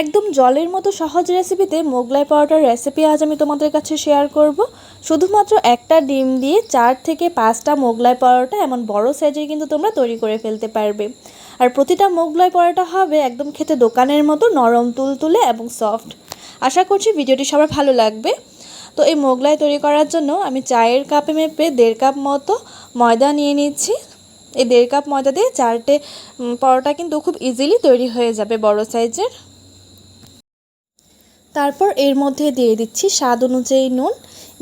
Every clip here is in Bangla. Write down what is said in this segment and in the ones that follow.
একদম জলের মতো সহজ রেসিপিতে মোগলাই পাউডার রেসিপি আজ আমি তোমাদের কাছে শেয়ার করব। শুধুমাত্র একটা ডিম দিয়ে চার থেকে পাঁচটা মোগলাই পরোটা এমন বড় সাইজের কিন্তু তোমরা তৈরি করে ফেলতে পারবে। আর প্রতিটা মোগলাই পরোটা হবে একদম খেতে দোকানের মতো নরম, তুলতুলে এবং সফট। আশা করছি ভিডিওটি সবার ভালো লাগবে। তো এই মোগলাই তৈরি করার জন্য আমি চায়ের কাপে মেপে দেড় কাপ মতো ময়দা নিয়ে নিচ্ছি। এই দেড় কাপ ময়দা দিয়ে চারটে পরোটা কিন্তু খুব ইজিলি তৈরি হয়ে যাবে বড় সাইজের। তারপর এর মধ্যে দিয়ে দিচ্ছি স্বাদ অনুযায়ী নুন।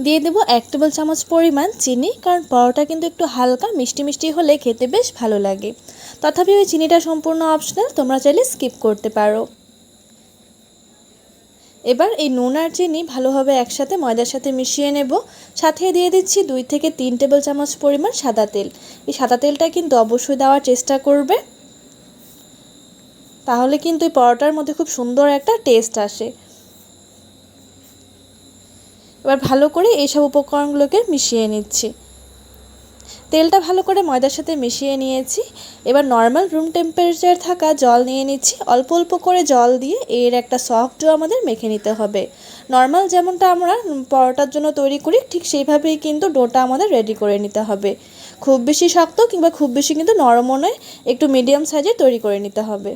দিয়ে দেবো এক টেবিল চামচ পরিমাণ চিনি, কারণ পরোটা কিন্তু একটু হালকা, মিষ্টি মিষ্টি হলে খেতে বেশ ভালো লাগে। তথাপি ওই চিনিটা সম্পূর্ণ অপশনাল তোমরা চাইলে স্কিপ করতে পারো। এবার এই নুন আর চিনি ভালোভাবে একসাথে ময়দার সাথে মিশিয়ে নেব। সাথে দিয়ে দিচ্ছি দুই থেকে তিন টেবিল চামচ পরিমাণ সাদা তেল। এই সাদা তেলটা কিন্তু অবশ্যই দেওয়ার চেষ্টা করবে। তাহলে কিন্তু এই পরোটার মধ্যে খুব সুন্দর একটা টেস্ট আসে। এবার ভালো করে এইসব উপকরণগুলোকে মিশিয়ে নিচ্ছি। তেলটা ভালো করে ময়দার সাথে মিশিয়ে নিয়েছি। এবার নর্মাল রুম টেম্পারেচার থাকা জল নিয়ে নিচ্ছি। অল্প অল্প করে জল দিয়ে এর একটা সফট ডো আমাদের মেখে নিতে হবে। নর্মাল যেমনটা আমরা পরোটার জন্য তৈরি করি, ঠিক সেইভাবেই কিন্তু ডোটা আমাদের রেডি করে নিতে হবে। খুব বেশি শক্ত কিংবা খুব বেশি কিন্তু নরমও নয়, একটু মিডিয়াম সাইজে তৈরি করে নিতে হবে।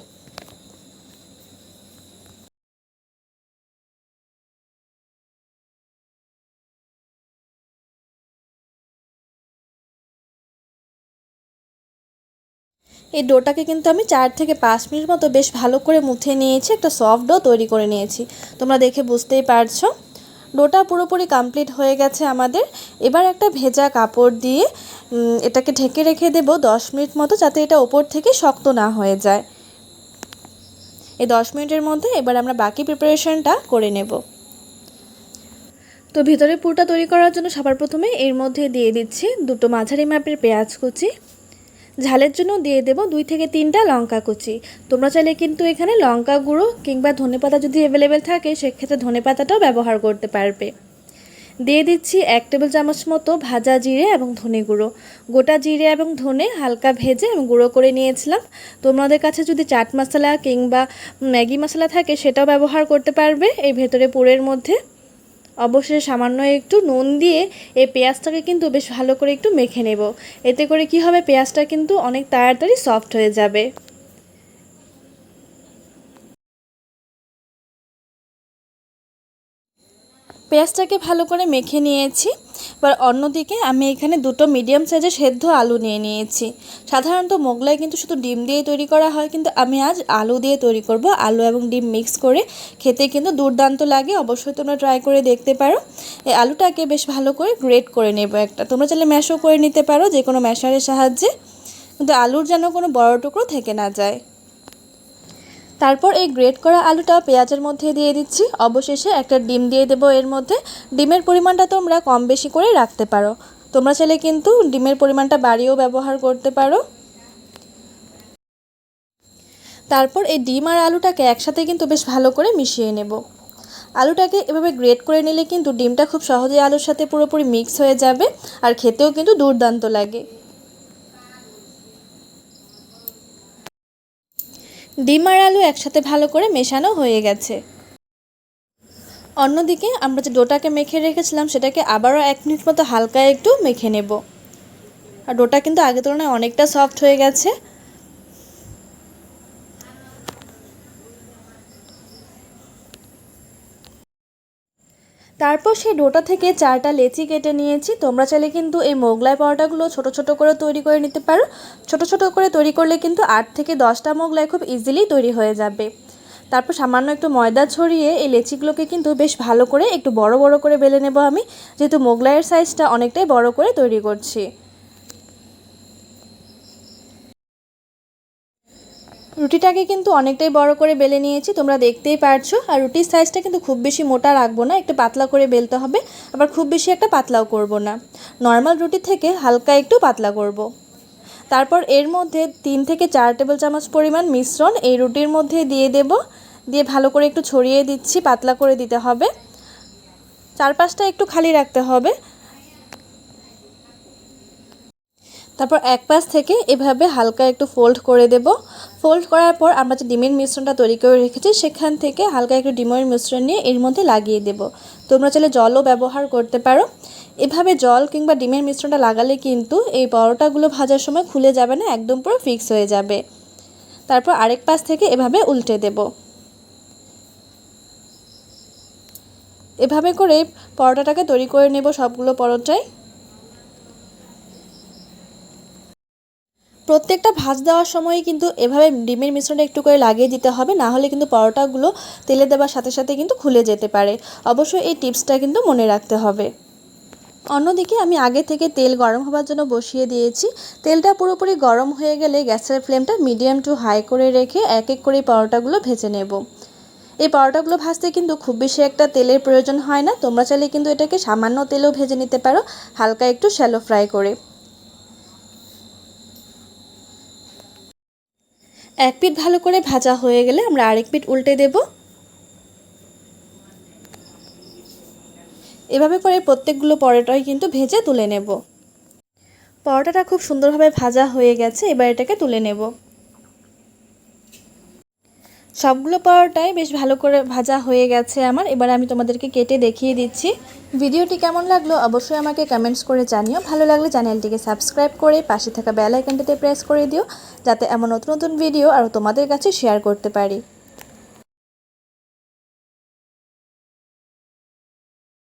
এই ডোটাকে কিন্তু আমি চার থেকে পাঁচ মিনিট মতো বেশ ভালো করে মুথে নিয়েছি, একটা সফট ডো তৈরি করে নিয়েছি। তোমরা দেখে বুঝতেই পারছ। ডোটা পুরোপুরি কমপ্লিট হয়ে গেছে আমাদের। এবার একটা ভেজা কাপড় দিয়ে এটাকে ঢেকে রেখে দেবো দশ মিনিট মতো যাতে এটা ওপর থেকে শক্ত না হয়ে যায়। এই দশ মিনিটের মধ্যে এবার আমরা বাকি প্রিপারেশনটা করে নেব। তো ভিতরে পুরটা তৈরি করার জন্য সবার প্রথমে এর মধ্যে দিয়ে দিচ্ছি দুটো মাঝারি মাপের পেঁয়াজ কুচি ঝালের জন্য দিয়ে দেবো দুই থেকে তিনটা লঙ্কা কুচি। তোমরা চাইলে কিন্তু এখানে লঙ্কা গুঁড়ো কিংবা ধনেপাতা যদি অ্যাভেলেবেল থাকে, সেক্ষেত্রে ধনেপাতাটাও ব্যবহার করতে পারবে। দিয়ে দিচ্ছি এক টেবিল চামচ মতো ভাজা জিরে এবং ধনে গুঁড়ো। গোটা জিরে এবং ধনে হালকা ভেজে আমি গুঁড়ো করে নিয়েছিলাম। তোমাদের কাছে যদি চাট মশলা কিংবা ম্যাগি মশলা থাকে, সেটাও ব্যবহার করতে পারবে এই ভেতরে পুরের মধ্যে। অবশেষে সামান্য একটু নুন দিয়ে এই পেঁয়াজটাকে কিন্তু বেশ ভালো করে একটু মেখে নেব। এতে করে কি হবে? পেঁয়াজটা কিন্তু অনেক তাড়াতাড়ি সফট হয়ে যাবে। পেঁয়াজটাকে ভালো করে মেখে নিয়েছি। এবার অন্যদিকে আমি এখানে দুটো মিডিয়াম সাইজের সেদ্ধ আলু নিয়ে নিয়েছি। সাধারণত মোগলাই কিন্তু শুধু ডিম দিয়েই তৈরি করা হয়, কিন্তু আমি আজ আলু দিয়ে তৈরি করব। আলু এবং ডিম মিক্স করে খেতে কিন্তু দুর্দান্ত লাগে, অবশ্যই তোমরা ট্রাই করে দেখতে পারো। এই আলুটাকে বেশ ভালো করে গ্রেট করে নেব একটা। তোমরা চাইলে ম্যাশও করে নিতে পারো যে কোনো ম্যাশারের সাহায্যে। কিন্তু আলুর যেন কোনো বড় টুকরো থেকে না যায়। তারপর এই গ্রেট করা আলুটা পেঁয়াজের মধ্যে দিয়ে দিচ্ছি। অবশেষে একটা ডিম দিয়ে দেবো এর মধ্যে। ডিমের পরিমাণটা তোমরা কম বেশি করে রাখতে পারো। তোমরা চাইলে কিন্তু ডিমের পরিমাণটা বাড়িয়েও ব্যবহার করতে পারো। তারপর এই ডিম আর আলুটাকে একসাথে কিন্তু বেশ ভালো করে মিশিয়ে নেব। আলুটাকে এভাবে গ্রেট করে নিলে কিন্তু ডিমটা খুব সহজেই আলুর সাথে পুরোপুরি মিক্স হয়ে যাবে আর খেতেও কিন্তু দুর্দান্ত লাগে। ডিম আর আলু একসাথে ভালো করে মেশানো হয়ে গেছে। অন্যদিকে আমরা যে ডোটাকে মেখে রেখেছিলাম, সেটাকে আবারও এক মিনিট মতো হালকা একটু মেখে নেব। আর ডোটা কিন্তু আগের তুলনায় অনেকটা সফট হয়ে গেছে। তারপর সেই ডোটা থেকে চারটা লেচি কেটে নিয়েছি। তোমরা চাইলে কিন্তু এই মোগলাই পরোটাগুলো ছোট ছোট করে তৈরি করে নিতে পারো। ছোট ছোট করে তৈরি করলে কিন্তু আট থেকে দশটা মোগলাই খুব ইজিলি তৈরি হয়ে যাবে। তারপর সামান্য একটু ময়দা ছড়িয়ে এই লেচিগুলোকে কিন্তু বেশ ভালো করে একটু বড় বড় করে বেলে নেব আমি। যেহেতু মোগলাইয়ের সাইজটা অনেকটাই বড় করে তৈরি করছি। রুটিটাকে কিন্তু অনেকটাই বড় করে বেলে নিয়েছি, তোমরা দেখতেই পারছ। আর রুটির সাইজটা কিন্তু খুব বেশি মোটা রাখব না, একটু পাতলা করে বেলতে হবে, আবার খুব বেশি একটা পাতলাও করব না। নর্মাল রুটি থেকে হালকা একটু পাতলা করব। তারপর এর মধ্যে তিন থেকে চার টেবিল চামচ পরিমাণ মিশ্রণ এই রুটির মধ্যে দিয়ে দেব। দিয়ে ভালো করে একটু ছড়িয়ে দিচ্ছি, পাতলা করে দিতে হবে। চারপাশটা একটু খালি রাখতে হবে। তারপর এক পাশ থেকে এভাবে হালকা একটু ফোল্ড করে দেব। ফোল্ড করার পর আমরা যে ডিমের মিশ্রণটা তৈরি করে রেখেছি, সেখান থেকে হালকা একটু ডিমের মিশ্রণ নিয়ে এর মধ্যে লাগিয়ে দেব। তোমরা চাইলে জলও ব্যবহার করতে পারো। এভাবে জল কিংবা ডিমের মিশ্রণটা লাগালে কিন্তু এই পরোটাগুলো ভাজার সময় খুলে যাবে না, একদম পুরো ফিক্স হয়ে যাবে। তারপর আরেক পাশ থেকে এভাবে উল্টে দেব। এভাবে করে পরোটাটাকে তৈরি করে নেব সবগুলো পরোটাই। প্রত্যেকটা ভাজ দেওয়ার সময় কিন্তু এভাবে ডিমের মিশ্রণটা একটু করে লাগিয়ে দিতে হবে, না হলে কিন্তু পরোটাগুলো তেলে দেওয়ার সাথে সাথে কিন্তু খুলে যেতে পারে। অবশ্যই এই টিপসটা কিন্তু মনে রাখতে হবে। অন্যদিকে আমি আগে থেকে তেল গরম হবার জন্য বসিয়ে দিয়েছি। তেলটা পুরোপুরি গরম হয়ে গেলে গ্যাসের ফ্লেমটা মিডিয়াম টু হাই করে রেখে এক এক করে পরোটাগুলো ভেজে নেব। এই পরোটাগুলো ভাজতে কিন্তু খুব বেশি একটা তেলের প্রয়োজন হয় না, তোমরা চাইলে কিন্তু এটাকে সামান্য তেলেও ভেজে নিতে পারো, হালকা একটু শ্যালো ফ্রাই করে। এক পিট ভালো করে ভাজা হয়ে গেলে আমরা আরেক পিট উল্টে দেব। এভাবে করে প্রত্যেকগুলো পরোটাই কিন্তু ভেজে তুলে নেব। পরোটাটা খুব সুন্দরভাবে ভাজা হয়ে গেছে, এবার এটাকে তুলে নেব। সবগুলো পরোটাই বেশ ভালো করে ভাজা হয়ে গেছে আমার। এবার আমি তোমাদেরকে কেটে দেখিয়ে দিচ্ছি। ভিডিওটি কেমন লাগল অবশ্যই আমাকে কমেন্টস করে জানিও। ভালো লাগলে চ্যানেলটিকে সাবস্ক্রাইব করে পাশে থাকা বেল আইকনটিতে প্রেস করে দিও, যাতে এমন নতুন নতুন ভিডিও আরও তোমাদের কাছে শেয়ার করতে পারি।